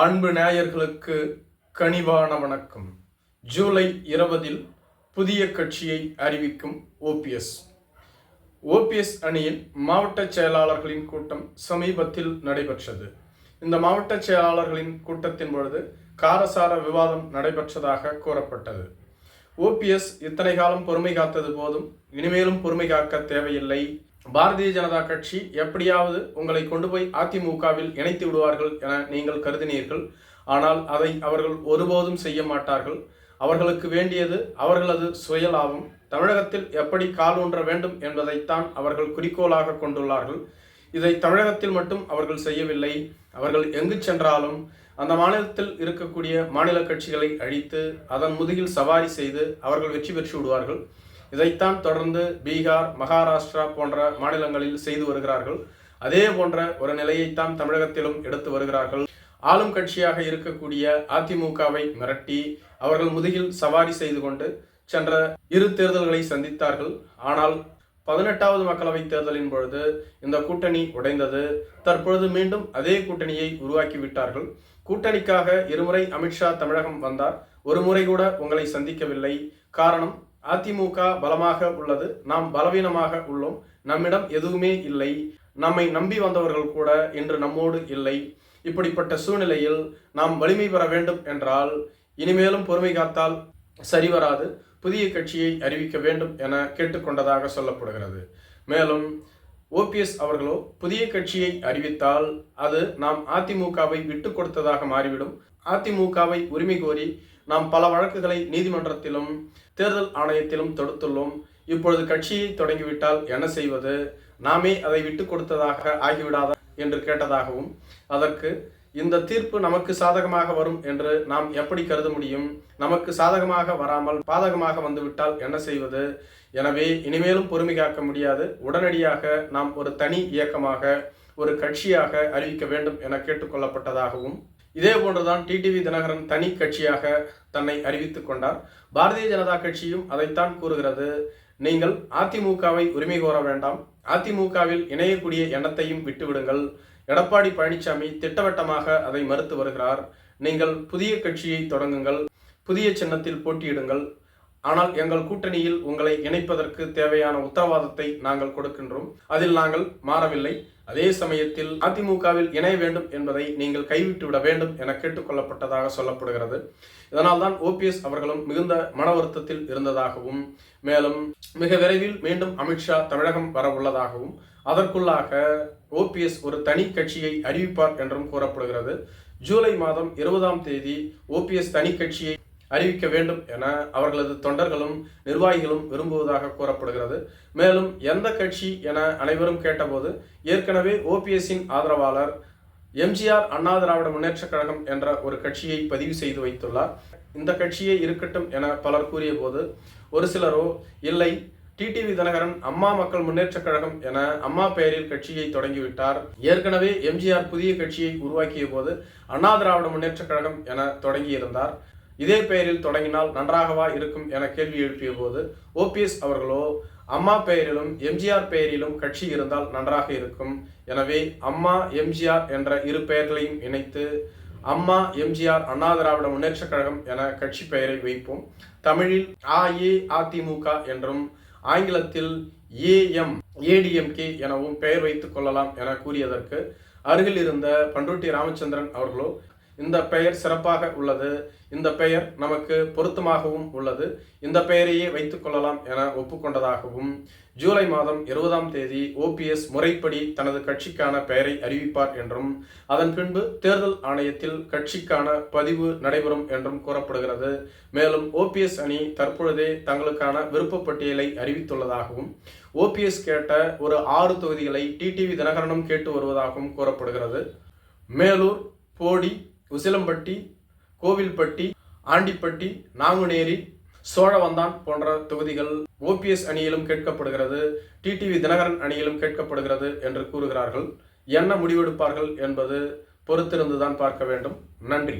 அன்பு நேயர்களுக்கு கனிவான வணக்கம். ஜூலை இருபதில் புதிய கட்சியை அறிவிக்கும் ஓபிஎஸ் ஓபிஎஸ் அணியின் மாவட்ட செயலாளர்களின் கூட்டம் சமீபத்தில் நடைபெற்றது. இந்த மாவட்ட செயலாளர்களின் கூட்டத்தின் பொழுது காரசார விவாதம் நடைபெற்றதாக கூறப்பட்டது. ஓபிஎஸ் இத்தனை காலம் பொறுமை காத்தது போதும் இனிமேலும் பொறுமை காக்க தேவையில்லை பாரதிய ஜனதா கட்சி எப்படியாவது உங்களை கொண்டு போய் அதிமுகவில் இணைத்து விடுவார்கள் என நீங்கள் கருதினீர்கள். ஆனால் அதை அவர்கள் ஒருபோதும் செய்ய மாட்டார்கள். அவர்களுக்கு வேண்டியது அவர்களது சுயலாபம். தமிழகத்தில் எப்படி கால் ஊன்ற வேண்டும் என்பதைத்தான் அவர்கள் குறிக்கோளாக கொண்டுள்ளார்கள். இதை தமிழகத்தில் மட்டும் அவர்கள் செய்யவில்லை. அவர்கள் எங்கு சென்றாலும் அந்த மாநிலத்தில் இருக்கக்கூடிய மாநில கட்சிகளை அழித்து அதன் முதுகில் சவாரி செய்து அவர்கள் வெற்றி பெற்று விடுவார்கள். இதைத்தான் தொடர்ந்து பீகார் மகாராஷ்டிரா போன்ற மாநிலங்களில் செய்து வருகிறார்கள். அதே போன்ற ஒரு நிலையைத்தான் தமிழகத்திலும் எடுத்து வருகிறார்கள். ஆளும் கட்சியாக இருக்கக்கூடிய அதிமுகவை மிரட்டி அவர்கள் முதுகில் சவாரி செய்து கொண்டு சென்ற இரு தேர்தல்களை சந்தித்தார்கள். ஆனால் பதினெட்டாவது மக்களவை தேர்தலின் பொழுது இந்த கூட்டணி உடைந்தது. தற்பொழுது மீண்டும் அதே கூட்டணியை உருவாக்கி விட்டார்கள். கூட்டணிக்காக இருமுறை அமித்ஷா தமிழகம் வந்தார். ஒரு முறை கூட உங்களை சந்திக்கவில்லை. காரணம் அதிமுக பலமாக உள்ளது. நாம் பலவீனமாக உள்ளோம். நம்மிடம் எதுவுமே இல்லை. நம்மை நம்பி வந்தவர்கள் கூட இன்று நம்மோடு இல்லை. இப்படிப்பட்ட சூழ்நிலையில் நாம் வலிமை பெற வேண்டும் என்றால் இனிமேலும் பொறுமை காத்தால் சரிவராது புதிய கட்சியை அறிவிக்க வேண்டும் என கேட்டுக்கொண்டதாக சொல்லப்படுகிறது. மேலும் ஓபிஎஸ் அவர்களோ புதிய கட்சியை அறிவித்தால் அது நாம் அதிமுகவை விட்டு கொடுத்ததாக மாறிவிடும். அதிமுகவை உரிமை கோரி நாம் பல வழக்குகளை நீதிமன்றத்திலும் தேர்தல் ஆணையத்திலும் தொடுத்துள்ளோம். இப்பொழுது கட்சியை தொடங்கிவிட்டால் என்ன செய்வது? நாமே அதை விட்டு கொடுத்ததாக ஆகிவிடாதா என்று கேட்டதாகவும் அதற்கு இந்த தீர்ப்பு நமக்கு சாதகமாக வரும் என்று நாம் எப்படி கருத முடியும்? நமக்கு சாதகமாக வராமல் பாதகமாக வந்துவிட்டால் என்ன செய்வது? எனவே இனிமேலும் பொறுமை காக்க முடியாது. உடனடியாக நாம் ஒரு தனி இயக்கமாக ஒரு கட்சியாக அறிவிக்க வேண்டும் என கேட்டுக்கொள்ளப்பட்டதாகவும் இதே போன்றுதான் டிடிவி தினகரன் தனி கட்சியாக தன்னை அறிவித்துக் கொண்டார். பாரதிய ஜனதா கட்சியும் அதைத்தான் கூறுகிறது. நீங்கள் அதிமுகவை உரிமை கோர வேண்டாம். அதிமுகவில் இணையக்கூடிய எண்ணத்தையும் விட்டுவிடுங்கள். எடப்பாடி பழனிசாமி திட்டவட்டமாக அதை மறுத்து வருகிறார். நீங்கள் புதிய கட்சியை தொடங்குங்கள். புதிய சின்னத்தில் போட்டியிடுங்கள். ஆனால் எங்கள் கூட்டணியில் உங்களை இணைப்பதற்கு தேவையான உத்தரவாதத்தை நாங்கள் கொடுக்கின்றோம். அதில் நாங்கள் மாறவில்லை. அதே சமயத்தில் அதிமுகவில் இணைய வேண்டும் என்பதை நீங்கள் கைவிட்டு விட வேண்டும் என கேட்டுக்கொள்ளப்பட்டதாக சொல்லப்படுகிறது. இதனால் தான் ஓபிஎஸ் அவர்களும் மிகுந்த மன வருத்தத்தில் இருந்ததாகவும் மேலும் மிக விரைவில் மீண்டும் அமித்ஷா தமிழகம் வர உள்ளதாகவும் அதற்குள்ளாக ஓபிஎஸ் ஒரு தனி கட்சியை அறிவிப்பார் என்றும் கூறப்படுகிறது. ஜூலை மாதம் இருபதாம் தேதி ஓபிஎஸ் தனி கட்சியை அறிவிக்க வேண்டும் என அவர்களது தொண்டர்களும் நிர்வாகிகளும் விரும்புவதாக கூறப்படுகிறது. மேலும் எந்த கட்சி என அனைவரும் கேட்டபோது ஏற்கனவே ஓபிஎஸ்ஸின் ஆதரவாளர் எம்ஜிஆர் அண்ணா திராவிட முன்னேற்ற கழகம் என்ற ஒரு கட்சியை பதிவு செய்து வைத்துள்ளார். இந்த கட்சியே இருக்கட்டும் என பலர் கூறிய போது ஒரு சிலரோ இல்லை டிடிவி தினகரன் அம்மா மக்கள் முன்னேற்ற கழகம் என அம்மா பெயரில் கட்சியை தொடங்கிவிட்டார். ஏற்கனவே எம்ஜிஆர் புதிய கட்சியை உருவாக்கிய போது அண்ணா திராவிட முன்னேற்ற கழகம் என தொடங்கியிருந்தார். இதே பெயரில் தொடங்கினால் நன்றாகவா இருக்கும் என கேள்வி எழுப்பிய போது ஓபிஎஸ் அவர்களோ அம்மா பெயரிலும் எம்ஜிஆர் பெயரிலும் கட்சி இருந்தால் நன்றாக இருக்கும். எனவே அம்மா எம்ஜிஆர் என்ற இரு பெயர்களையும் இணைத்து அம்மா எம்ஜிஆர் அண்ணா திராவிட முன்னேற்ற கழகம் என கட்சி பெயரை வைப்போம். தமிழில் அஇஅதிமுக என்றும் ஆங்கிலத்தில் ஏஎம் ஏடிஎம்கே எனவும் பெயர் வைத்துக் கொள்ளலாம் என கூறியதற்கு அருகில் இருந்த பண்ருட்டி ராமச்சந்திரன் அவர்களோ இந்த பெயர் சிறப்பாக உள்ளது. இந்த பெயர் நமக்கு பொருத்தமாகவும் உள்ளது. இந்த பெயரையே வைத்துக் கொள்ளலாம் என ஒப்புக்கொண்டதாகவும் ஜூலை மாதம் இருபதாம் தேதி ஓபிஎஸ் முறைப்படி தனது கட்சிக்கான பெயரை அறிவிப்பார் என்றும் அதன் பின்பு தேர்தல் ஆணையத்தில் கட்சிக்கான பதிவு நடைபெறும் என்றும் கூறப்படுகிறது. மேலும் ஓபிஎஸ் அணி தற்பொழுதே தங்களுக்கான விருப்ப பட்டியலை அறிவித்துள்ளதாகவும் ஓபிஎஸ் கேட்ட ஒரு ஆறு தொகுதிகளை டிடிவி தினகரனும் கேட்டு வருவதாகவும் கூறப்படுகிறது. மேலூர் போடி உசிலம்பட்டி கோவில்பட்டி ஆண்டிப்பட்டி நாங்குநேரி சோழவந்தான் போன்ற தொகுதிகள் ஓபிஎஸ் அணியிலும் கேட்கப்படுகிறது டிடிவி தினகரன் அணியிலும் கேட்கப்படுகிறது என்று கூறுகிறார்கள். என்ன முடிவெடுப்பார்கள் என்பது பொறுத்திருந்துதான் பார்க்க வேண்டும். நன்றி.